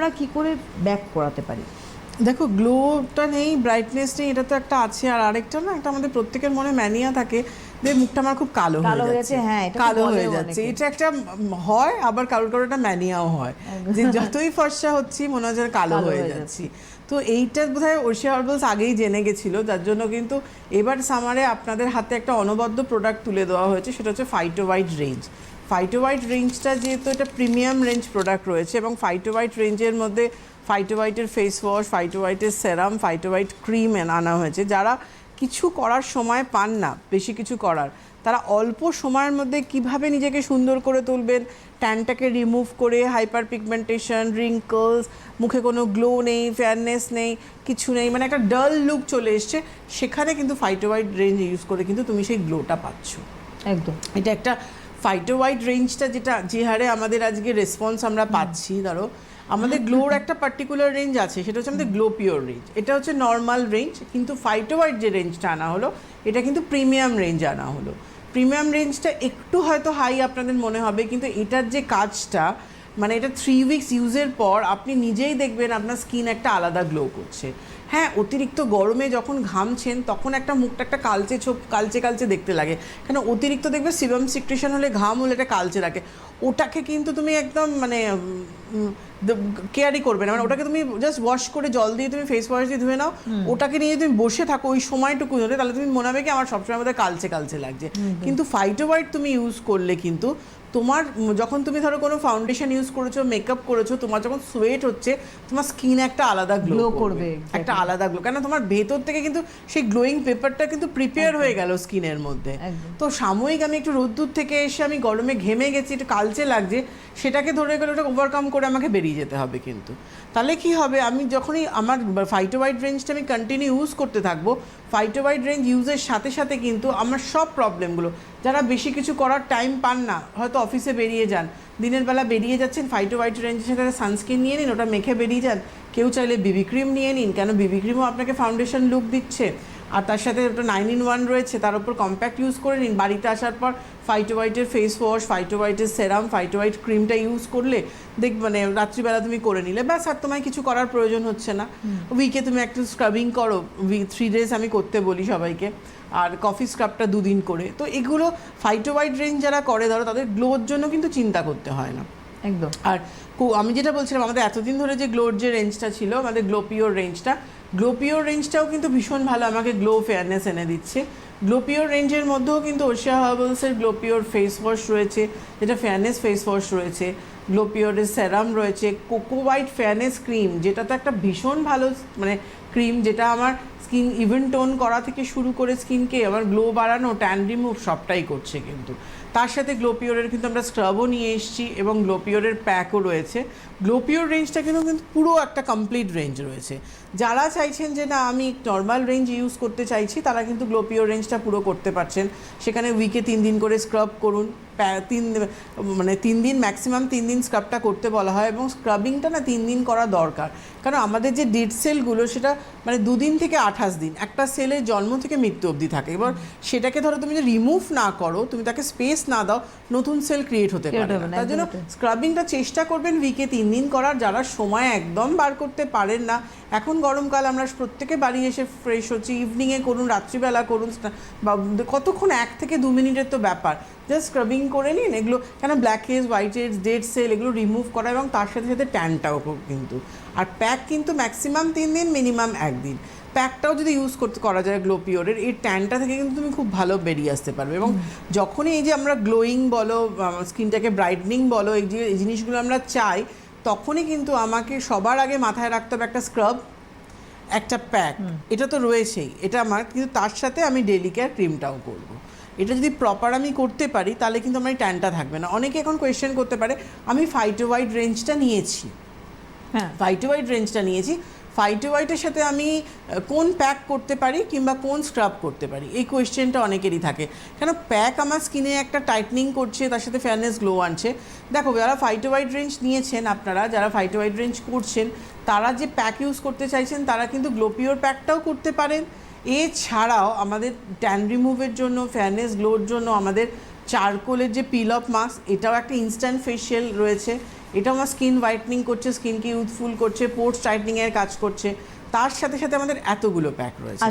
আমরা কি করে ব্যাক করাতে পারি? দেখো গ্লোটা নেই ব্রাইটনেস নেই এটা তো একটা আছে। আর আরেকটা না একটা আমাদের প্রত্যেকের মনে ম্যানিয়া থাকে যে মুখটা আমার খুব কালো কালো হয়ে হয়ে যাচ্ছে হ্যাঁ, কালো হয়ে যাচ্ছে। এটা একটা হয় আবার কারোর কারোর একটা ম্যানিয়াও হয়। যে যতই ফর্সা হচ্ছি মনে আর কালো হয়ে হয়ে যাচ্ছি। তো এইটা বোধহয় ওশিয়া হার্বালস আগেই জেনে গেছিল যার জন্য কিন্তু এবার সামারে আপনাদের হাতে একটা অনবদ্য প্রোডাক্ট তুলে দেওয়া হয়েছে সেটা হচ্ছে Phyto White range Phyto White রেঞ্জটা যেহেতু এটা প্রিমিয়াম রেঞ্জ প্রোডাক্ট রয়েছে এবং ফাইটো হোয়াইট রেঞ্জের মধ্যে ফাইটো হোয়াইটের ফেস ওয়াশ ফাইটো হোয়াইটের সেরাম ফাইটো হোয়াইট ক্রিম আনা হয়েছে। যারা কিছু করার সময় পান না বেশি কিছু করার তারা অল্প সময়ের মধ্যে কীভাবে নিজেকে সুন্দর করে তুলবেন? ট্যানটাকে রিমুভ করে হাইপার পিগমেন্টেশন রিঙ্কলস মুখে কোনো গ্লো নেই ফেয়ারনেস নেই কিছু নেই মানে একটা ডাল লুক চলে এসছে। সেখানে কিন্তু ফাইটো হোয়াইট রেঞ্জ ইউজ করে কিন্তু তুমি সেই গ্লোটা পাচ্ছ। একদম। এটা একটা ফাইটো ওয়াইড রেঞ্জটা যেটা যে হারে আমাদের আজকে রেসপন্স আমরা পাচ্ছি ধরো আমাদের গ্লোর একটা পার্টিকুলার রেঞ্জ আছে সেটা হচ্ছে আমাদের গ্লো পিওর রেঞ্জ এটা হচ্ছে নর্মাল রেঞ্জ কিন্তু ফাইটো হোয়াইট যে রেঞ্জটা আনা হলো এটা কিন্তু প্রিমিয়াম রেঞ্জ আনা হলো। প্রিমিয়াম রেঞ্জটা একটু হয়তো হাই আপনাদের মনে হবে কিন্তু এটার যে কাজটা মানে এটা থ্রি উইকস ইউজের পর আপনি নিজেই দেখবেন আপনার স্কিন একটা আলাদা গ্লো করছে। হ্যাঁ অতিরিক্ত গরমে যখন ঘামছেন তখন একটা মুখটা একটা কালচে ছোপ কালচে কালচে দেখতে লাগে। কেন অতিরিক্ত দেখবে সিবাম সিক্রেশন হলে ঘাম হলে এটা কালচে রাখে ওটাকে কিন্তু তুমি একদম মানে কেয়ারই করবে না। মানে ওটাকে তুমি জাস্ট ওয়াশ করে জল দিয়ে তুমি ফেস ওয়াশ দিয়ে ধুয়ে নাও। ওটাকে নিয়ে তুমি বসে থাকো ওই সময়টুকু ধরে তাহলে তুমি মনে হবে কি আমার সবসময় আমাদের কালচে কালচে লাগছে। কিন্তু ফাইটো হোয়াইট তুমি ইউজ করলে কিন্তু তোমার যখন তুমি ধরো কোনো ফাউন্ডেশন ইউজ করেছ মেকআপ করেছ তোমার যখন সোয়েট হচ্ছে তোমার স্কিন একটা আলাদা গ্লো করবে। একটা আলাদা গ্লো কেন তোমার ভেতর থেকে কিন্তু সেই গ্লোয়িং পেপারটা কিন্তু প্রিপেয়ার হয়ে গেল স্কিনের মধ্যে। তো সাময়িক আমি একটু রোদ্দুর থেকে এসে আমি গরমে ঘেমে গেছি একটু কালচে লাগছে সেটাকে ধরে গেলে ওটা ওভারকাম করে আমাকে বেরিয়ে যেতে হবে কিন্তু। তাহলে কি হবে? আমি যখনই আমার ফাইটো হোয়াইট রেঞ্জটা আমি কন্টিনিউ ইউজ করতে থাকব ফাইটো হোয়াইট রেঞ্জ ইউজের সাথে সাথে কিন্তু আমার সব প্রবলেমগুলো যারা বেশি কিছু করার টাইম পান না, হয়তো অফিসে বেরিয়ে যান। দিনের বেলা বেরিয়ে যাচ্ছেন ফাইটো হোয়াইট রেঞ্জের সাথে সানস্ক্রিন নিয়ে নিন, ওটা মেখে বেরিয়ে যান। কেউ চাইলে বিবি ক্রিম নিয়ে নিন, কেন বিবি ক্রিমও আপনাকে ফাউন্ডেশন লুক দিচ্ছে। আর তার সাথে একটা নাইন ইন ওয়ান রয়েছে তার উপর কম্প্যাক্ট ইউজ করে নিন। বাড়িতে আসার পর ফাইটো হোয়াইটের ফেস ওয়াশ ফাইটো হোয়াইটের সেরাম ফাইটো হোয়াইট ক্রিমটা ইউজ করলে দেখ মানে রাত্রিবেলা তুমি করে নিলে। ব্যাস আর তোমায় কিছু করার প্রয়োজন হচ্ছে না। উইকে তুমি একটু স্ক্রাবিং করো। থ্রি ডেজ আমি করতে বলি সবাইকে। আর কফি স্ক্রাবটা দুদিন করে। তো এগুলো ফাইটো হোয়াইট রেঞ্জ যারা করে ধরো তাদের গ্লোর জন্য কিন্তু চিন্তা করতে হয় না। একদম। আর আমি যেটা বলছিলাম, আমাদের এতদিন ধরে যে গ্লোর যে রেঞ্জটা ছিল, আমাদের গ্লোপিওর রেঞ্জটা গ্লোপিওর রেঞ্জটাও কিন্তু ভীষণ ভালো, আমাকে গ্লো ফেয়ারনেস এনে দিচ্ছে। গ্লোপিওর রেঞ্জের মধ্যেও কিন্তু ওশিয়া হার্বলসের গ্লোপিওর ফেস ওয়াশ রয়েছে, যেটা ফেয়ারনেস ফেস ওয়াশ রয়েছে। গ্লো পিওরের সেরাম রয়েছে, কোকো হোয়াইট ফেয়ারনেস ক্রিম যেটা তো একটা ভীষণ ভালো মানে ক্রিম যেটা আমার স্কিন ইভেন টোন করা থেকে শুরু করে স্কিনকে আমার গ্লো বাড়ানো ট্যান রিমুভ সবটাই করছে কিন্তু। তার সাথে গ্লোপিওরের কিন্তু আমরা স্ক্রাবও নিয়ে এসেছি এবং গ্লোপিওরের প্যাকও রয়েছে। গ্লোপিওর রেঞ্জটা কিন্তু কিন্তু পুরো একটা কমপ্লিট রেঞ্জ রয়েছে। যারা চাইছেন যে না, আমি নর্মাল রেঞ্জ ইউজ করতে চাইছি, তারা কিন্তু গ্লোপিওর রেঞ্জটা পুরো করতে পারছেন। সেখানে উইকে তিন দিন করে স্ক্রাব করুন। তিন মানে তিন দিন ম্যাক্সিমাম তিন দিন স্ক্রাবটা করতে বলা হয় এবং স্ক্রাবিংটা না তিন দিন করা দরকার। কারণ আমাদের যে ডেড সেলগুলো সেটা মানে দুদিন থেকে আঠাশ দিন একটা সেলের জন্ম থেকে মৃত্যু অবধি থাকে। এবার সেটাকে ধরো তুমি যদি রিমুভ না করো তুমি তাকে স্পেস না দাও নতুন সেল ক্রিয়েট হতে পারে তার জন্য স্ক্রাবিংটা চেষ্টা করবেন উইকে তিন দিন করার। যারা সময় একদম বার করতে পারেন না এখন গরমকাল আমরা প্রত্যেকে বাড়ি এসে ফ্রেশ হচ্ছি ইভিনিংয়ে করুন রাত্রিবেলা করুন বা কতক্ষণ এক থেকে দু মিনিটের তো ব্যাপার। জাস্ট স্ক্রাবিং করে নিন এগুলো কেন blackheads whiteheads dead cell এগুলো রিমুভ করা এবং তার সাথে সাথে ট্যানটাও কিন্তু। আর প্যাক কিন্তু ম্যাক্সিমাম তিন দিন মিনিমাম একদিন। প্যাকটাও যদি ইউজ করতে করা যায় গ্লো পিওরের এই ট্যানটা থেকে কিন্তু তুমি খুব ভালো বেরিয়ে আসতে পারবে। এবং যখনই এই যে আমরা গ্লোয়িং বলো স্কিনটাকে ব্রাইটনিং বলো এই যে এই জিনিসগুলো আমরা চাই তখনই কিন্তু আমাকে সবার আগে মাথায় রাখতে হবে একটা স্ক্রাব একটা প্যাক এটা তো রয়েছেই। এটা আমার কিন্তু তার সাথে আমি ডেলি কেয়ার ক্রিমটাও করব। এটা যদি প্রপার আমি করতে পারি তাহলে কিন্তু আমার এই ট্যানটা থাকবে না। অনেকে এখন কোয়েশ্চেন করতে পারে আমি ফাইটো হোয়াইট রেঞ্জটা নিয়েছি। হ্যাঁ। ফাইটো হোয়াইট রেঞ্জটা নিয়েছি। ফাইটো হোয়াইটের সাথে আমি কোন প্যাক করতে পারি কিংবা কোন স্ক্রাব করতে পারি? এই কোয়েশ্চেনটা অনেকেরই থাকে। কেন প্যাক আমার স্কিনে একটা টাইটনিং করছে তার সাথে ফেয়ারনেস গ্লো আনছে। দেখো যারা ফাইটো হোয়াইট রেঞ্জ নিয়েছেন আপনারা যারা ফাইটো হোয়াইট রেঞ্জ করছেন তারা যে প্যাক ইউজ করতে চাইছেন তারা কিন্তু গ্লোপিওর প্যাকটাও করতে পারেন। এছাড়াও আমাদের ট্যান রিমুভের জন্য ফেয়ারনেস গ্লোর জন্য, আমাদের চারকোলের যে পিল অফ মাস্ক এটাও একটা ইনস্ট্যান্ট ফেশিয়াল রয়েছে। এটা আমার স্কিন হোয়াইটনিং করছে স্কিনকে ইউথফুল করছে পোর্টস টাইটনিংয়ের কাজ করছে। তার সাথে সাথে আমাদের এতগুলো প্যাক রয়েছে।